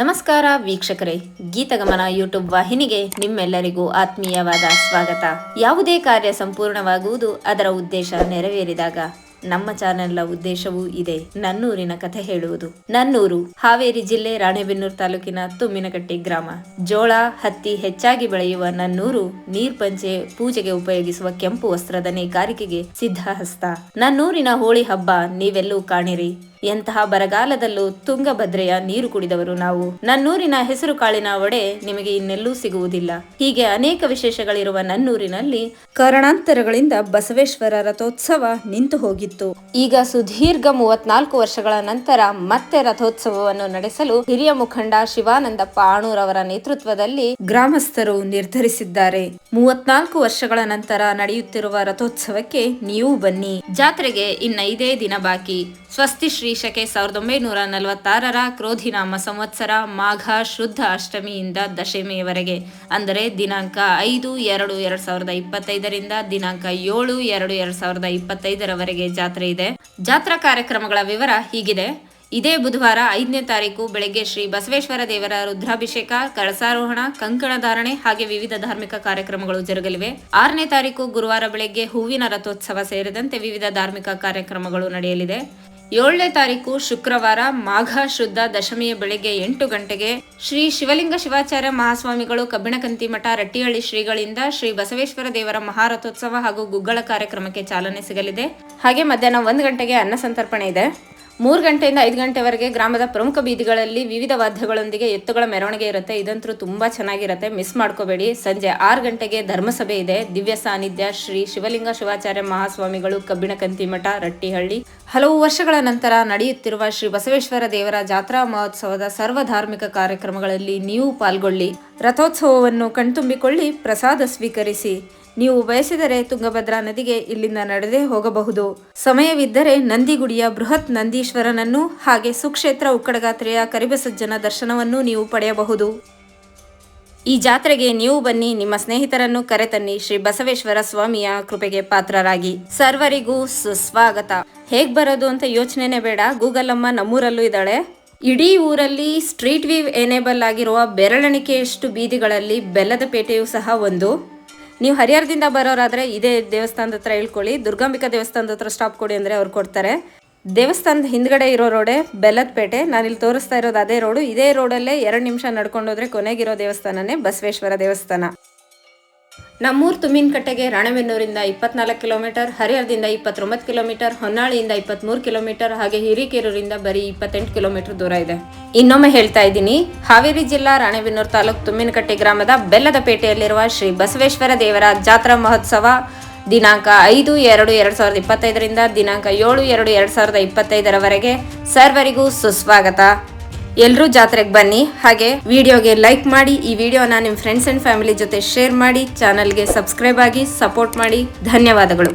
ನಮಸ್ಕಾರ ವೀಕ್ಷಕರೇ, ಗೀತಗಮನ ಯೂಟ್ಯೂಬ್ ವಾಹಿನಿಗೆ ನಿಮ್ಮೆಲ್ಲರಿಗೂ ಆತ್ಮೀಯವಾದ ಸ್ವಾಗತ. ಯಾವುದೇ ಕಾರ್ಯ ಸಂಪೂರ್ಣವಾಗುವುದು ಅದರ ಉದ್ದೇಶ ನೆರವೇರಿದಾಗ ನಮ್ಮ ಚಾನೆಲ್ನ ಉದ್ದೇಶವೂ ಇದೆ, ನನ್ನೂರಿನ ಕಥೆ ಹೇಳುವುದು. ನನ್ನೂರು, ಹಾವೇರಿ ಜಿಲ್ಲೆ, ರಾಣೆಬೆನ್ನೂರು ತಾಲೂಕಿನ ತುಮ್ಮಿನಕಟ್ಟಿ ಗ್ರಾಮ. ಜೋಳ, ಹತ್ತಿ ಹೆಚ್ಚಾಗಿ ಬೆಳೆಯುವ ನನ್ನೂರು ನೀರ್ಪಂಚೆ ಪೂಜೆಗೆ ಉಪಯೋಗಿಸುವ ಕೆಂಪು ವಸ್ತ್ರದ ನೇಕಾರಿಕೆಗೆ ಸಿದ್ಧಹಸ್ತ. ನನ್ನೂರಿನ ಹೋಳಿ ಹಬ್ಬ ನೀವೆಲ್ಲೂ ಕಾಣಿರಿ. ಎಂತಹ ಬರಗಾಲದಲ್ಲೂ ತುಂಗಭದ್ರೆಯ ನೀರು ಕುಡಿದವರು ನಾವು. ನನ್ನೂರಿನ ಹೆಸರು ಕಾಳಿನ ಒಡೆ ನಿಮಗೆ ಇನ್ನೆಲ್ಲೂ ಸಿಗುವುದಿಲ್ಲ. ಹೀಗೆ ಅನೇಕ ವಿಶೇಷಗಳಿರುವ ನನ್ನೂರಿನಲ್ಲಿ ಕಾರಣಾಂತರಗಳಿಂದ ಬಸವೇಶ್ವರ ರಥೋತ್ಸವ ನಿಂತು ಹೋಗಿತ್ತು. ಈಗ ಸುದೀರ್ಘ ಮೂವತ್ನಾಲ್ಕು ವರ್ಷಗಳ ನಂತರ ಮತ್ತೆ ರಥೋತ್ಸವವನ್ನು ನಡೆಸಲು ಹಿರಿಯ ಮುಖಂಡ ಶಿವಾನಂದಪ್ಪ ಆಣೂರವರ ನೇತೃತ್ವದಲ್ಲಿ ಗ್ರಾಮಸ್ಥರು ನಿರ್ಧರಿಸಿದ್ದಾರೆ. ಮೂವತ್ನಾಲ್ಕು ವರ್ಷಗಳ ನಂತರ ನಡೆಯುತ್ತಿರುವ ರಥೋತ್ಸವಕ್ಕೆ ನೀವು ಬನ್ನಿ. ಜಾತ್ರೆಗೆ ಇನ್ನ ಇದೇ ದಿನ ಬಾಕಿ. ಸ್ವಸ್ತಿ ಶ್ರೀ ಶಕೆ ಸಾವಿರದ ಒಂಬೈನೂರ ನಲವತ್ತಾರರ ಕ್ರೋಧಿನಾಮ ಸಂವತ್ಸರ ಮಾಘ ಶುದ್ಧ ಅಷ್ಟಮಿಯಿಂದ ದಶಮಿಯವರೆಗೆ ಅಂದರೆ ದಿನಾಂಕ ಐದು ಎರಡು ಎರಡು ಸಾವಿರದ ಇಪ್ಪತ್ತೈದರಿಂದ ದಿನಾಂಕ ಏಳು ಎರಡು ಎರಡು ಸಾವಿರದ ಇಪ್ಪತ್ತೈದರವರೆಗೆ ಜಾತ್ರೆ ಇದೆ. ಜಾತ್ರಾ ಕಾರ್ಯಕ್ರಮಗಳ ವಿವರ ಹೀಗಿದೆ. ಇದೇ ಬುಧವಾರ ಐದನೇ ತಾರೀಕು ಬೆಳಗ್ಗೆ ಶ್ರೀ ಬಸವೇಶ್ವರ ದೇವರ ರುದ್ರಾಭಿಷೇಕ, ಕಳಸಾರೋಹಣ, ಕಂಕಣ ಧಾರಣೆ ಹಾಗೆ ವಿವಿಧ ಧಾರ್ಮಿಕ ಕಾರ್ಯಕ್ರಮಗಳು ಜರುಗಲಿವೆ. ಆರನೇ ತಾರೀಕು ಗುರುವಾರ ಬೆಳಗ್ಗೆ ಹೂವಿನ ರಥೋತ್ಸವ ಸೇರಿದಂತೆ ವಿವಿಧ ಧಾರ್ಮಿಕ ಕಾರ್ಯಕ್ರಮಗಳು ನಡೆಯಲಿದೆ. ಏಳನೇ ತಾರೀಕು ಶುಕ್ರವಾರ ಮಾಘ ಶುದ್ಧ ದಶಮಿಯ ಬೆಳಗ್ಗೆ ಎಂಟು ಗಂಟೆಗೆ ಶ್ರೀ ಶಿವಲಿಂಗ ಶಿವಾಚಾರ್ಯ ಮಹಾಸ್ವಾಮಿಗಳು ಕಬ್ಬಿಣಕಂತಿ ಮಠ ರಟ್ಟಿಹಳ್ಳಿ ಶ್ರೀಗಳಿಂದ ಶ್ರೀ ಬಸವೇಶ್ವರ ದೇವರ ಮಹಾರಥೋತ್ಸವ ಹಾಗೂ ಗುಗ್ಗಳ ಕಾರ್ಯಕ್ರಮಕ್ಕೆ ಚಾಲನೆ ಸಿಗಲಿದೆ. ಹಾಗೆ ಮಧ್ಯಾಹ್ನ ಒಂದು ಗಂಟೆಗೆ ಅನ್ನ ಸಂತರ್ಪಣೆ ಇದೆ. ಮೂರು ಗಂಟೆಯಿಂದ ಐದು ಗಂಟೆವರೆಗೆ ಗ್ರಾಮದ ಪ್ರಮುಖ ಬೀದಿಗಳಲ್ಲಿ ವಿವಿಧ ವಾದ್ಯಗಳೊಂದಿಗೆ ಎತ್ತುಗಳ ಮೆರವಣಿಗೆ ಇರುತ್ತೆ. ಇದಂತೂ ತುಂಬ ಚೆನ್ನಾಗಿರುತ್ತೆ. ಮಿಸ್ ಮಾಡ್ಕೋಬೇಡಿ. ಸಂಜೆ ಆರು ಗಂಟೆಗೆ ಧರ್ಮಸಭೆ ಇದೆ. ದಿವ್ಯ ಸಾನ್ನಿಧ್ಯ, ಶ್ರೀ ಶಿವಲಿಂಗ ಶಿವಾಚಾರ್ಯ ಮಹಾಸ್ವಾಮಿಗಳು, ಕಬ್ಬಿಣಕಂತಿ ಮಠ, ರಟ್ಟಿಹಳ್ಳಿ. ಹಲವು ವರ್ಷಗಳ ನಂತರ ನಡೆಯುತ್ತಿರುವ ಶ್ರೀ ಬಸವೇಶ್ವರ ದೇವರ ಜಾತ್ರಾ ಮಹೋತ್ಸವದ ಸರ್ವ ಧಾರ್ಮಿಕ ಕಾರ್ಯಕ್ರಮಗಳಲ್ಲಿ ನೀವು ಪಾಲ್ಗೊಳ್ಳಿ. ರಥೋತ್ಸವವನ್ನು ಕಣ್ತುಂಬಿಕೊಳ್ಳಿ, ಪ್ರಸಾದ ಸ್ವೀಕರಿಸಿ. ನೀವು ಬಯಸಿದರೆ ತುಂಗಭದ್ರಾ ನದಿಗೆ ಇಲ್ಲಿಂದ ನಡೆದೇ ಹೋಗಬಹುದು. ಸಮಯವಿದ್ದರೆ ನಂದಿಗುಡಿಯ ಬೃಹತ್ ನಂದೀಶ್ವರನನ್ನು ಹಾಗೆ ಸುಕ್ಷೇತ್ರ ಉಕ್ಕಡಗಾತ್ರೆಯ ಕರಿಬಸಜ್ಜನ ದರ್ಶನವನ್ನು ನೀವು ಪಡೆಯಬಹುದು. ಈ ಜಾತ್ರೆಗೆ ನೀವು ಬನ್ನಿ, ನಿಮ್ಮ ಸ್ನೇಹಿತರನ್ನು ಕರೆತನ್ನಿ ಶ್ರೀ ಬಸವೇಶ್ವರ ಸ್ವಾಮಿಯ ಕೃಪೆಗೆ ಪಾತ್ರರಾಗಿ. ಸರ್ವರಿಗೂ ಸುಸ್ವಾಗತ. ಹೇಗ್ ಬರೋದು ಅಂತ ಯೋಚನೆನೇ ಬೇಡ. ಗೂಗಲ್ ಅಮ್ಮ ನಮ್ಮೂರಲ್ಲೂ ಇದ್ದಾಳೆ. ಇಡೀ ಊರಲ್ಲಿ ಸ್ಟ್ರೀಟ್ ವ್ಯೂ ಎನೇಬಲ್ ಆಗಿರುವ ಬೆರಳೆಣಿಕೆಯಷ್ಟು ಬೀದಿಗಳಲ್ಲಿ ಬೆಲ್ಲದ ಪೇಟೆಯು ಸಹ ಒಂದು. ನೀವು ಹರಿಹರದಿಂದ ಬರೋರಾದ್ರೆ ಇದೇ ದೇವಸ್ಥಾನದ ಹತ್ರ ಇಳ್ಕೊಳ್ಳಿ ದುರ್ಗಾಂಬಿಕಾ ದೇವಸ್ಥಾನದ ಹತ್ರ ಸ್ಟಾಪ್ ಕೊಡಿ ಅಂದರೆ ಅವ್ರು ಕೊಡ್ತಾರೆ. ದೇವಸ್ಥಾನದ ಹಿಂದ್ಗಡೆ ಇರೋ ರೋಡೇ ಬೆಲ್ಲದಪೇಟೆ ಇಲ್ಲಿ ತೋರಿಸ್ತಾ ಇರೋದು ಅದೇ ರೋಡು ಇದೇ ರೋಡಲ್ಲೇ ಎರಡು ನಿಮಿಷ ನಡ್ಕೊಂಡೋದ್ರೆ ಕೊನೆಗಿರೋ ದೇವಸ್ಥಾನನೇ ಬಸವೇಶ್ವರ ದೇವಸ್ಥಾನ. ನಮ್ಮೂರು ತುಮ್ಮಿನಕಟ್ಟೆಗೆ ರಾಣೆಬೆನ್ನೂರಿಂದ ಇಪ್ಪತ್ನಾಲ್ಕು ಕಿಲೋಮೀಟರ್, ಹರಿಹರದಿಂದ ಇಪ್ಪತ್ತೊಂಬತ್ತು ಕಿಲೋಮೀಟರ್, ಹೊನ್ನಾಳಿಯಿಂದ ಇಪ್ಪತ್ತ್ಮೂರು ಕಿಲೋಮೀಟರ್ ಹಾಗೆ ಹಿರಿಕೇರೂರಿಂದ ಬರೀ ಇಪ್ಪತ್ತೆಂಟು ಕಿಲೋಮೀಟರ್ ದೂರ ಇದೆ. ಇನ್ನೊಮ್ಮೆ ಹೇಳ್ತಾ ಇದ್ದೀನಿ, ಹಾವೇರಿ ಜಿಲ್ಲಾ ರಾಣೆಬೆನ್ನೂರು ತಾಲೂಕು ತುಮ್ಮಿನಕಟ್ಟೆ ಗ್ರಾಮದ ಬೆಲ್ಲದ ಪೇಟೆಯಲ್ಲಿರುವ ಶ್ರೀ ಬಸವೇಶ್ವರ ದೇವರ ಜಾತ್ರಾ ಮಹೋತ್ಸವ ದಿನಾಂಕ ಐದು ಎರಡು ಎರಡು ಸಾವಿರದ ಇಪ್ಪತ್ತೈದರಿಂದ ದಿನಾಂಕ ಏಳು ಎರಡು ಎರಡು ಸಾವಿರದ ಇಪ್ಪತ್ತೈದರವರೆಗೆ ಸರ್ವರಿಗೂ ಸುಸ್ವಾಗತ. ಎಲ್ಲರೂ ಜಾತ್ರೆಗೆ ಬನ್ನಿ. ಹಾಗೆ ವಿಡಿಯೋಗೆ ಲೈಕ್ ಮಾಡಿ, ಈ ವಿಡಿಯೋನ ನಿಮ್ಮ ಫ್ರೆಂಡ್ಸ್ ಆ್ಯಂಡ್ ಫ್ಯಾಮಿಲಿ ಜೊತೆ ಶೇರ್ ಮಾಡಿ ಚಾನಲ್ಗೆ ಸಬ್ಸ್ಕ್ರೈಬ್ ಆಗಿ ಸಪೋರ್ಟ್ ಮಾಡಿ. ಧನ್ಯವಾದಗಳು.